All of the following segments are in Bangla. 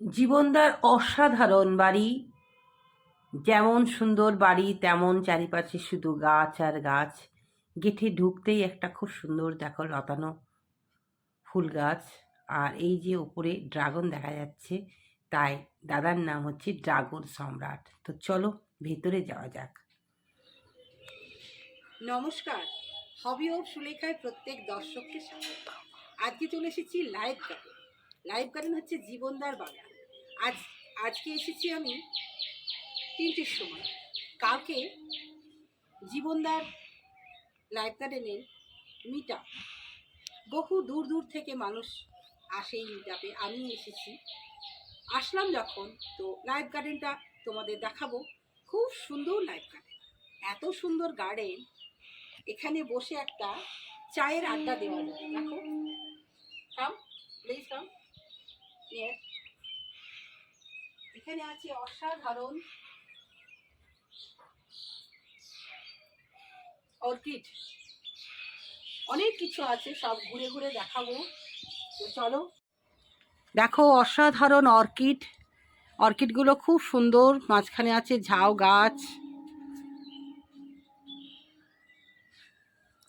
জীবনদার অসাধারণ বাড়ি। যেমন সুন্দর বাড়ি, তেমন চারিপাশে শুধু গাছ আর গাছ। গেটে ঢুকতেই একটা খুব সুন্দর দেখো লতানো ফুল গাছ। আর এই যে ওপরে ড্রাগন দেখা যাচ্ছে, তাই দাদার নাম হচ্ছে ড্রাগন সম্রাট। তো চলো ভেতরে যাওয়া যাক। নমস্কার, হবি অফ সুলেখায় প্রত্যেক দর্শককে স্বাগত। আজকে চলে এসেছি লাইভ গার্ডেন লাইভ গার্ডেন হচ্ছে জীবনদার বাগান। আজ, আজকে এসেছি আমি তিনটের সময়। কালকে জীবনদার লাইফ গার্ডেনের মিট বহু দূর দূর থেকে মানুষ আসে এই মিট আমি এসেছি। আসলাম যখন, তো লাইফ গার্ডেনটা তোমাদের দেখাবো। খুব সুন্দর লাইফ গার্ডেন এত সুন্দর গার্ডেন। এখানে বসে একটা চায়ের আড্ডা দেওয়া যায়। দেখো। কাম প্লিজ কাম এখানে আছে অসাধারণ অর্কিড। অনেক কিছু আছে, সব ঘুরে ঘুরে দেখাবো। তো চলো। দেখো, অসাধারণ অর্কিড। অর্কিডগুলো খুব সুন্দর। মাঝখানে আছে ঝাউ গাছ।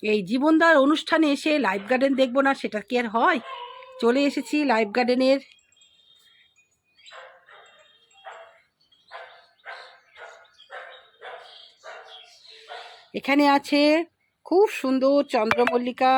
এই জীবনদার অনুষ্ঠানে এসে লাইফ গার্ডেন দেখব না, সেটা কি আর হয়? চলে এসেছি লাইফ গার্ডেনের এখানে আছে খুব সুন্দর চন্দ্রমল্লিকা।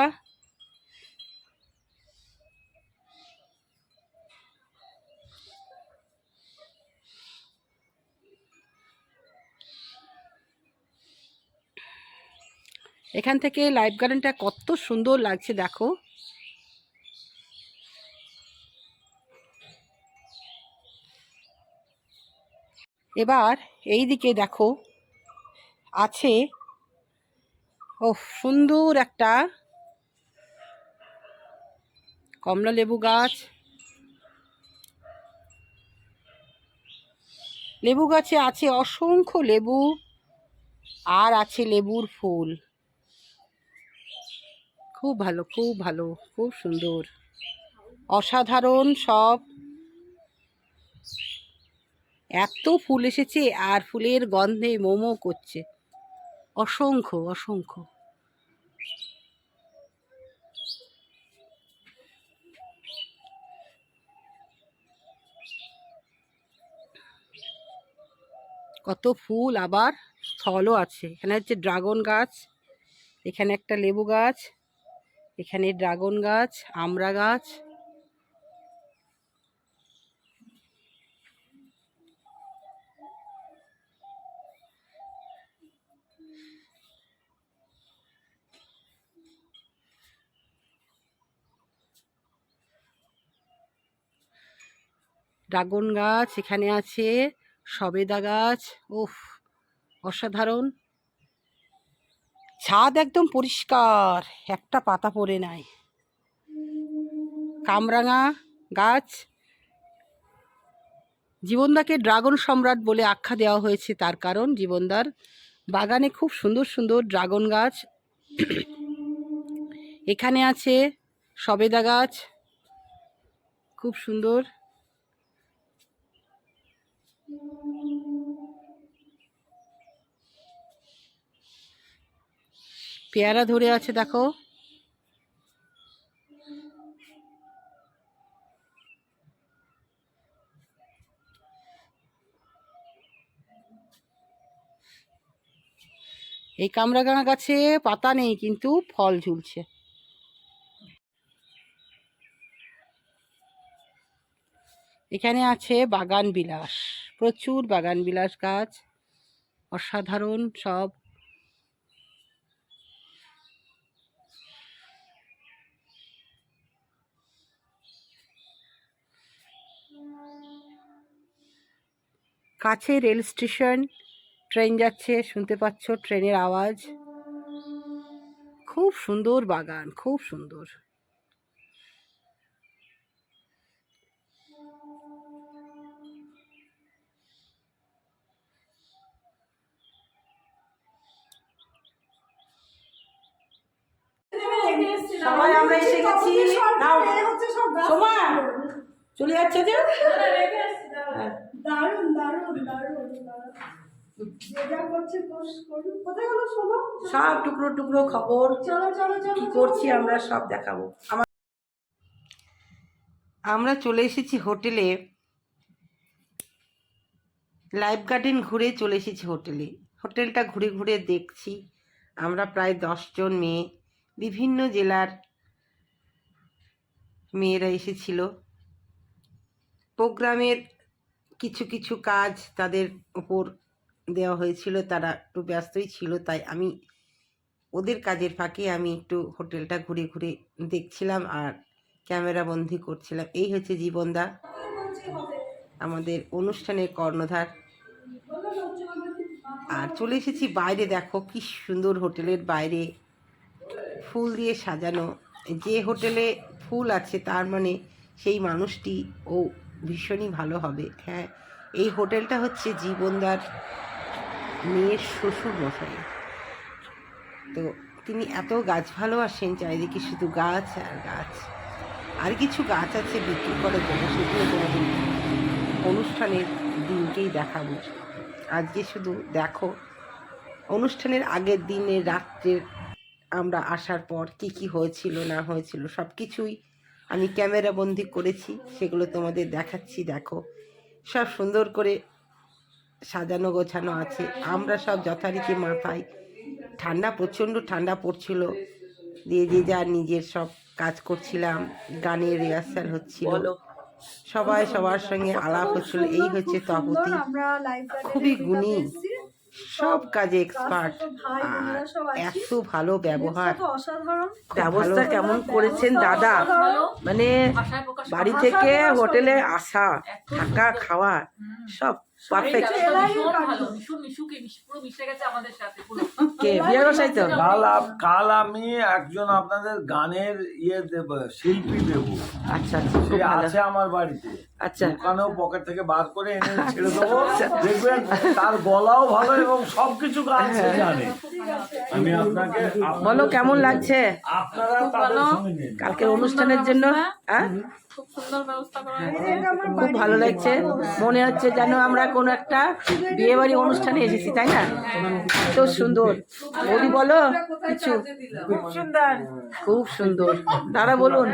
এখান থেকে লাইফ গার্ডেনটা কত সুন্দর লাগছে, দেখো। এবার এই দিকে দেখো, আছে ও সুন্দর একটা কমলা লেবু গাছ। লেবু গাছে আছে অসংখ্য লেবু, আর আছে লেবুর ফুল। খুব ভালো খুব ভালো, খুব সুন্দর। অসাধারণ সব। এত ফুল এসেছে, আর ফুলের গন্ধে মোমো করছে। অসংখ্য অসংখ্য। কত ফুল আবার ফলও আছে। এখানে হচ্ছে ড্রাগন গাছ, এখানে একটা লেবু গাছ, এখানে ড্রাগন গাছ আমড়া গাছ। ড্রাগন গাছ এখানে আছে, সবেদা গাছ, উফ, অসাধারণ। ছাদ একদম পরিষ্কার, একটা পাতা পড়ে নাই। কামরাঙা গাছ, জীবনদাকে ড্রাগন সম্রাট বলে আখ্যা দেওয়া হয়েছে তার কারণ, জীবনদার বাগানে খুব সুন্দর সুন্দর ড্রাগন গাছ। এখানে আছে সবেদা গাছ, খুব সুন্দর। পেয়ারা ধরে আছে, দেখো। এই কামরাঙা গাছে পাতা নেই, কিন্তু ফল ঝুলছে। এখানে আছে বাগান বিলাস, প্রচুর বাগান বিলাস গাছ। অসাধারণ সব। কাছে রেল স্টেশন, ট্রেন যাচ্ছে, শুনতে পাচ্ছ ট্রেনের আওয়াজ। খুব সুন্দর বাগান, খুব সুন্দর। সবাই, আমরা এসে গেছি। চলে যাচ্ছে যে হ্যাঁ। দারুণ দারুণ দারুণ দারুণ। যে যা করছে পোস্ট করুন কোথায় গেল শোনো সব টুকরো টুকরো খবর। কি করছি আমরা সব দেখাবো। আমার আমরা চলে এসেছি হোটেলে। লাইফ গার্ডেন ঘুরে চলে এসেছি হোটেলে। হোটেলটা ঘুরে ঘুরে দেখছি। আমরা প্রায় দশজন মেয়ে। বিভিন্ন জেলার মেয়েরা এসেছিল। প্রোগ্রামের কিছু কিছু কাজ তাদের উপর দেওয়া হয়েছিল, তারা একটু ব্যস্তই ছিল, তাই আমি ওদের কাজের ফাঁকে আমি একটু হোটেলটা ঘুরে ঘুরে দেখছিলাম আর ক্যামেরা বন্দি করছিলাম। এই হচ্ছে জীবনদা, আমাদের অনুষ্ঠানের কর্ণধার। আর চলে এসেছি বাইরে, দেখো কি সুন্দর হোটেলের বাইরে। ফুল দিয়ে সাজানো, যে হোটেলে ফুল আছে তার মানে সেই মানুষটি ও ভীষণই ভালো হবে। হ্যাঁ এই হোটেলটা হচ্ছে জীবনদার মেয়ের শ্বশুর মশাই। তো তিনি এত গাছ ভালোবাসেন, চারিদিকে শুধু গাছ আর গাছ। আর কিছু গাছ আছে বিক্রি করার জন্য সেগুলো তোমাদের অনুষ্ঠানের দিনকেই দেখাবো। আজকে শুধু দেখো, অনুষ্ঠানের আগের দিনে, রাত্রের আমরা আসার পর কি কি হয়েছিল, না হয়েছিল সব কিছুই আমি ক্যামেরা বন্দি করেছি, সেগুলো তোমাদের দেখাচ্ছি, দেখো। সব সুন্দর করে সাজানো গোছানো আছে। আমরা সব যথারীতি মাথায় ঠান্ডা প্রচণ্ড ঠান্ডা পড়ছিল। দিয়ে যে যার নিজের সব কাজ করছিলাম গানের রিহার্সাল হচ্ছিল। সবাই সবার সঙ্গে আলাপ হচ্ছিল। এই হচ্ছে তপতি। খুবই গুণী। সব কাজে এক্সপার্ট এত ভালো ব্যবহার। ব্যবস্থা কেমন করেছেন দাদা? মানে বাড়ি থেকে হোটেলে আসা থাকা খাওয়া সব পারফেক্ট ভীষণ ভালো। ভীষণ মিশুকে মিশ- পুরো মিশে গেছে আমাদের সাথে পুরো। কে বিয়ে বসাই তো? কাল কাল আমি একজন আপনাদের গানের ইয়ে দেব শিল্পী দেবো। আচ্ছা আচ্ছা সে আছে আমার বাড়িতে। আচ্ছা। দোকানেও পকেট থেকে বার করে এনে ছেড়ে দেবো। দেখবেন তার গলাও ভালো এবং সবকিছু গান সে জানে। আমি আপনাকে বলো কেমন লাগছে? আপনারা তাদের ভালো। সঙ্গে নিন। কালকের অনুষ্ঠানের জন্য হ্যাঁ খুব সুন্দর ব্যবস্থা করা হয়েছে। খুব ভালো লাগছে। মনে হচ্ছে যেন আমরা কোনো একটা বিয়ে বাড়ি অনুষ্ঠানে এসেছি তাই না? তো সুন্দর। বৌদি বলো কিছু? খুব সুন্দর। দাদা বলুন।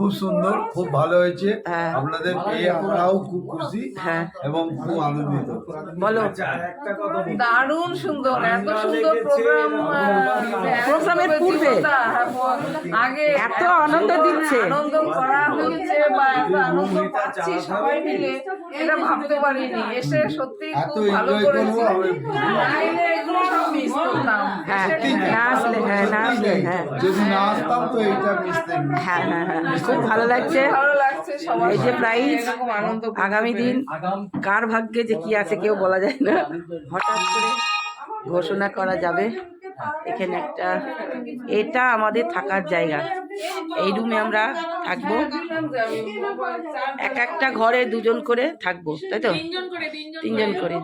খুব সুন্দর খুব ভালো হয়েছে। হ্যাঁ। আপনাদের পেয়ে আমরাও খুব খুশি হ্যাঁ। এবং খুব আনন্দিত। বলো। আচ্ছা। দারুণ সুন্দর এত সুন্দর প্রোগ্রাম প্রোগ্রামের পূর্বে। আগে এত আনন্দ দিচ্ছে। আনন্দ করা হচ্ছে বা এত আনন্দ পাচ্ছি সবাই মিলে এটা ভাবতে পারিনি। এসে সত্যি খুব ভালো করেছে। নাইলে এগুলো সব মিস করতাম। হ্যাঁ না আসলে হ্যাঁ না আসলে হ্যাঁ। যদি না আসতাম তো এইটা মিশতে হ্যাঁ হ্যাঁ হ্যাঁ। খুব ভালো লাগছে। এই যে প্রাইজ আগামী দিন কার ভাগ্যে যে কি আছে কেউ বলা যায় না। হঠাৎ করে ঘোষণা করা যাবে। এখানে একটা এটা আমাদের থাকার জায়গা। এই রুমে আমরা থাকব। এক একটা ঘরে দুজন করে থাকব তাই তো? তিনজন করে তিনজন তিনজন করে।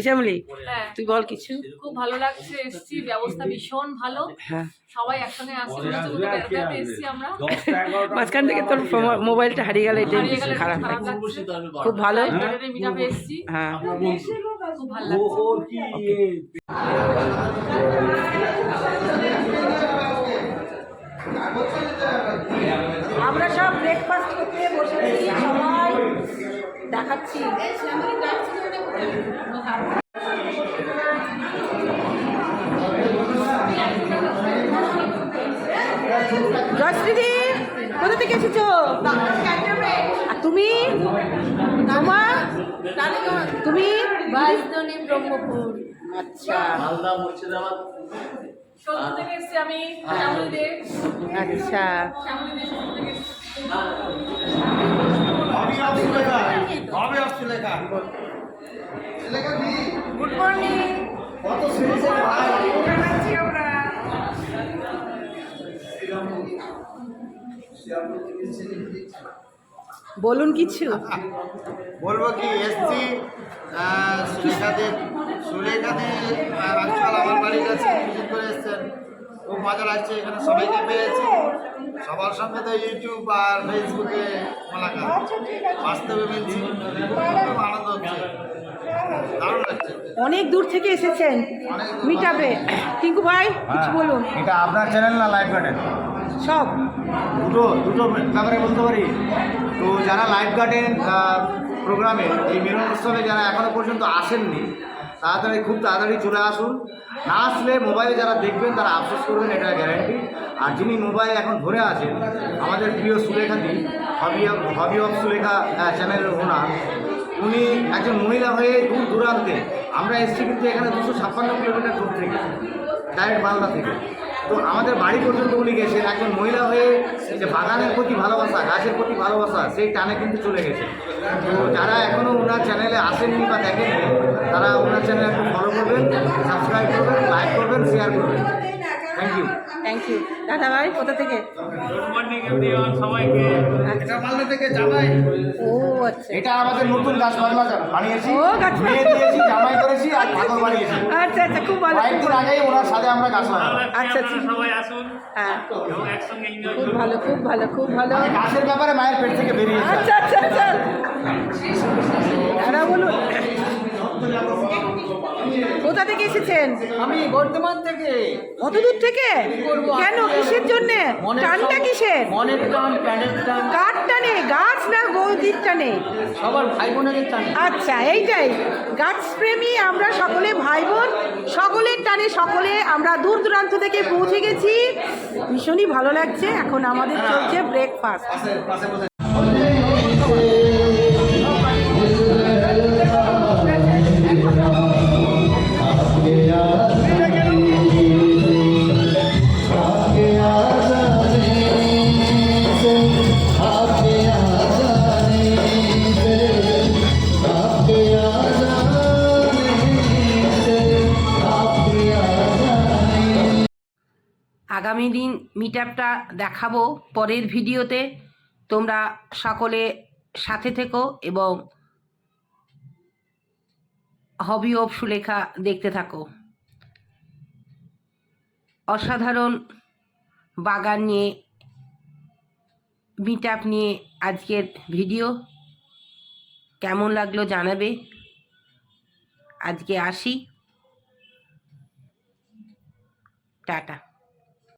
এসামলি হ্যাঁ। তুই বল কিছু। খুব ভালো লাগছে এসছি ব্যবস্থা ভীষণ ভালো। হ্যাঁ। সবাই একসঙ্গে আসছি আমরা। মাঝখান থেকে তোর মোবাইলটা হারিয়ে গেলে এটা হারিয়ে খারাপ খুব ভালো। হ্যাঁ খুব ভালো লাগছে। ওর কি? আমরা সব ব্রেকফাস্ট করতে বসে গেছি সবাই দেখাচ্ছি। জয়শ্রীদি কোথা থেকে এসেছ? আর তুমি? তোমার তুমি? রাজধানী ব্রহ্মপুর। আচ্ছা। থেকে এসছি আমি দে আচ্ছা। শ্যামলী দে সোদপুর থেকে এসছি। গুড মর্নিং বলুন কিছু। বলব কি এসছি সুলেখাদের সুলেখাদি আজকাল আমার বাড়ির কাছে ভিজিট করে এসছেন। খুব মজা লাগছে এখানে সবাইকে পেয়েছি। সবার সঙ্গে তো ইউটিউব আর ফেসবুকে মোলাকাত। বাস্তবে মিলছি। খুব আনন্দ হচ্ছে। দারুণ লাগছে। অনেক দূর থেকে এসেছেন মিটাবে টিঙ্কু ভাই কিছু বলুন। এটা আপনার চ্যানেল না লাইভ গার্ডেন সব। দুটো দুটো ব্যাপারে বলতে পারি। তো যারা লাইফ গার্ডেন প্রোগ্রামে এই মিলন উৎসবে যারা এখনও পর্যন্ত আসেননি তাড়াতাড়ি খুব তাড়াতাড়ি চলে আসুন। না আসলে মোবাইলে যারা দেখবেন, তারা আফসোস করবেন, এটা গ্যারান্টি আর যিনি মোবাইল এখন ধরে আছেন, আমাদের প্রিয় সুলেখা সুলেখাদি হবি হবি অফ সুলেখা চ্যানেলের ওনার, উনি একজন মহিলা হয়ে দূর দূরান্তে, আমরা এসেছি কিন্তু এখানে দুশো ছাপ্পান্ন কিলোমিটার দূর থেকে ডাইরেক্ট মালদা থেকে। তো আমাদের বাড়ি পর্যন্ত উনি গেছেন। একজন মহিলা হয়ে এই যে বাগানের প্রতি ভালোবাসা গাছের প্রতি ভালোবাসা সেই টানে কিন্তু চলে গেছে। তো যারা এখনও ওনার চ্যানেলে আসেননি বা দেখেননি তারা ওনার চ্যানেল একটু ফলো করবেন সাবস্ক্রাইব করবেন লাইক করবেন শেয়ার করবেন। থ্যাংক ইউ থ্যাংক ইউ দাদা ভাই কোথা থেকে? এটা মালদা থেকে জামাই। ও আচ্ছা। এটা আমাদের নতুন গাছ বাংলা বানিয়েছি ও, গাছ দিয়েছি জামাই করেছি আর ঠাকুর বানিয়েছি। আচ্ছা আচ্ছা খুব ভালো। কয়েকদিন আগেই ওনার সাথে আমরা গাছ লাগালাম। আচ্ছা আচ্ছা সবাই আসুন। হ্যাঁ। এবং একসঙ্গে খুব ভালো খুব ভালো খুব ভালো। মানে গাছের ব্যাপারে মায়ের পেট থেকে বেরিয়েছে আচ্ছা আচ্ছা আচ্ছা। বলুন। কোথা থেকে এসেছেন? আমি বর্ধমান থেকে। কত দূর থেকে কেন? কিসের জন্য? টানটা কিসের? মনের টান প্যানের টান। কাঠ টানে গাছ না বৌদির সবার ভাই বোনের টান। আচ্ছা এইটাই। গাছপ্রেমী আমরা সকলে ভাই বোন সকলের টানে সকলে আমরা দূর দূরান্ত থেকে পৌঁছে গেছি। ভীষণই ভালো লাগছে এখন আমাদের চলছে ব্রেকফাস্ট আগামী দিন মিট আপটা দেখাবো পরের ভিডিওতে। তোমরা সকলে সাথে থেকো এবং হবি অফ সুলেখা দেখতে থাকো। অসাধারণ বাগান নিয়ে মিট আপ নিয়ে আজকের ভিডিও। কেমন লাগল জানাবে? আজকে আসি। টাটা।